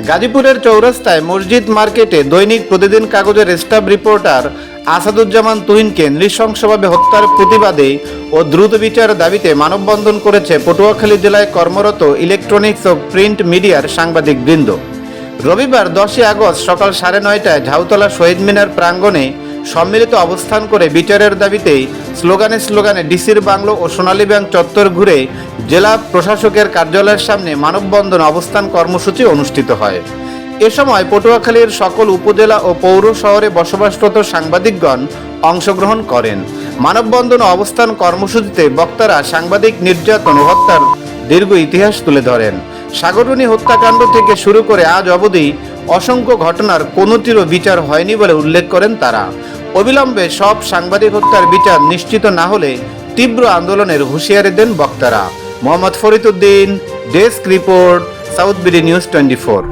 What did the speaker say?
গাজীপুরের চৌরাস্তায় মসজিদ মার্কেটে দৈনিক প্রতিদিন কাগজের স্টাফ রিপোর্টার আসাদুজ্জামান তুহিনকে নৃশংসভাবে হত্যার প্রতিবাদে ও দ্রুত বিচার দাবিতে মানববন্ধন করেছে পটুয়াখালী জেলায় কর্মরত ইলেকট্রনিক্স ও প্রিন্ট মিডিয়ার সাংবাদিক বৃন্দ রবিবার দশই আগস্ট সকাল সাড়ে নয়টায় ঝাউতলা শহীদ মিনার প্রাঙ্গণে সম্মিলিত অবস্থান করে বিচারের দাবিতে স্লোগানে স্লোগানে ডিসির বাংলো ও সোনালী ব্যাংক চত্বর ঘুরে জেলা প্রশাসকের কার্যালয়ের সামনে মানববন্ধন অবস্থান কর্মসূচি অনুষ্ঠিত হয়। এ সময় পটুয়াখালীর সকল উপজেলা ও পৌর শহরে বসবাসরত সাংবাদিকগণ অংশগ্রহণ করেন। মানববন্ধন অবস্থান কর্মসূচিতে বক্তারা সাংবাদিক, নির্যাতন হত্যার দীর্ঘ ইতিহাস তুলে ধরেন। সাগরণী হত্যাকাণ্ড থেকে শুরু করে আজ অবধি অসংখ্য ঘটনার কোনোটিরও বিচার হয়নি বলে উল্লেখ করেন তারা। অবিলম্বে সব সাংবাদিক হত্যার বিচার নিশ্চিত না হলে তীব্র আন্দোলনের হুঁশিয়ারি দেন বক্তারা। Mohammad Fariduddin desk report, south BD news twenty four.